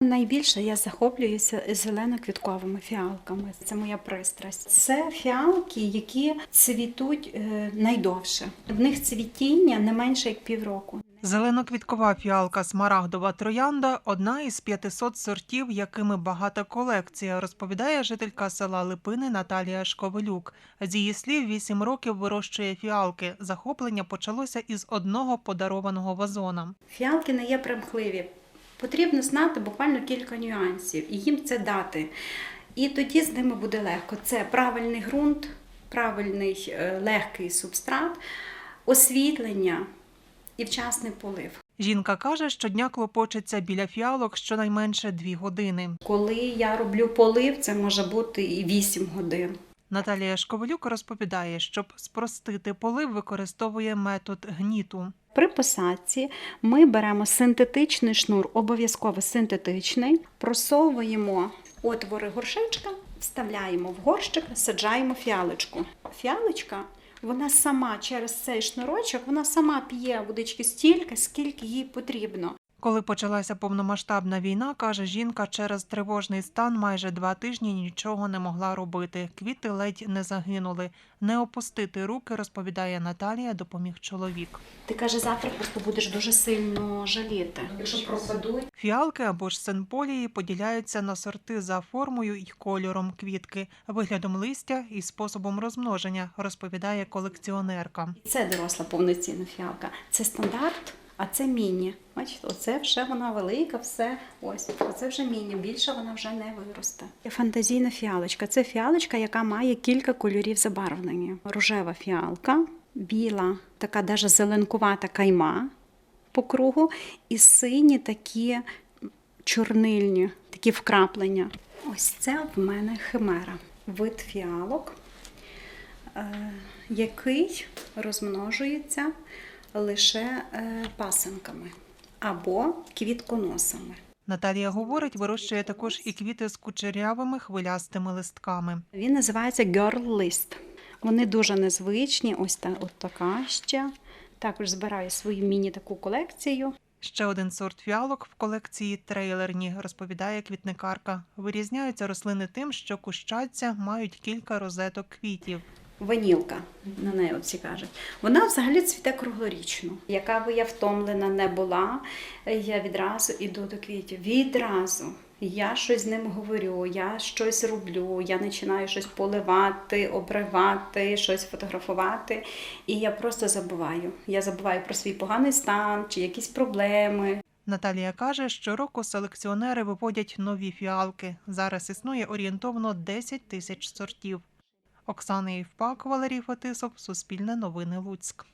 Найбільше я захоплююся зелено-квітковими фіалками. Це моя пристрасть. Це фіалки, які цвітуть е, найдовше. В них цвітіння не менше як півроку. Зеленоквіткова фіалка смарагдова троянда одна із 500 сортів, якими багата колекція, розповідає жителька села Липини Наталія Шковелюк. З її слів, 8 років вирощує фіалки. Захоплення почалося із одного подарованого вазона. Фіалки не є примхливі. Потрібно знати буквально кілька нюансів і їм це дати. І тоді з ними буде легко. Це правильний ґрунт, правильний е, легкий субстрат, освітлення і вчасний полив. Жінка каже, щодня клопочеться біля фіалок щонайменше дві години. Коли я роблю полив, це може бути і 8 годин. Наталія Шковелюк розповідає, щоб спростити полив, використовує метод гніту. При посадці ми беремо синтетичний шнур, обов'язково синтетичний, просовуємо отвори горшечка, вставляємо в горщик, саджаємо фіалочку. Фіалочка, вона сама через цей шнурочок, вона сама п'є водички стільки, скільки їй потрібно. Коли почалася повномасштабна війна, каже жінка, через тривожний стан майже два тижні нічого не могла робити. Квіти ледь не загинули. Не опустити руки, розповідає Наталія, допоміг чоловік. Ти каже, завтра просто будеш дуже сильно жаліти. Якщо пропадуть, Фіалки або ж синполії поділяються на сорти за формою і кольором квітки, виглядом листя і способом розмноження, розповідає колекціонерка. Це доросла повноцінна фіалка. Це стандарт, а це міні. Бачите, оце вже вона велика, все. Ось, оце вже міні. Більше вона вже не виросте. Фантазійна фіалочка. Це фіалочка, яка має кілька кольорів забарвлення. Рожева фіалка, біла, така даже зеленкувата кайма по кругу, і сині такі чорнильні, такі вкраплення. Ось це в мене химера. Вид фіалок е, який розмножується лише е, пасинками або квітконосами. Наталія говорить, вирощує також і квіти з кучерявими хвилястими листками. Він називається Girl List. Вони дуже незвичні. Ось та от така ще. Також збираю свою міні-таку колекцію. Ще один сорт фіалок в колекції трейлерні, розповідає квітникарка. Вирізняються рослини тим, що кущаться, мають кілька розеток квітів. Ванілка, на неї всі кажуть. Вона взагалі цвіте круглорічно. Яка би я втомлена не була, я відразу іду до квітів. Відразу. Я щось з ним говорю, я щось роблю, я починаю щось поливати, обривати, щось фотографувати. І я просто забуваю. Я забуваю про свій поганий стан чи якісь проблеми. Наталія каже, щороку селекціонери виводять нові фіалки. Зараз існує орієнтовно 10 тисяч сортів. Оксана Євпак, Валерій Фетисов, Суспільне новини Луцьк.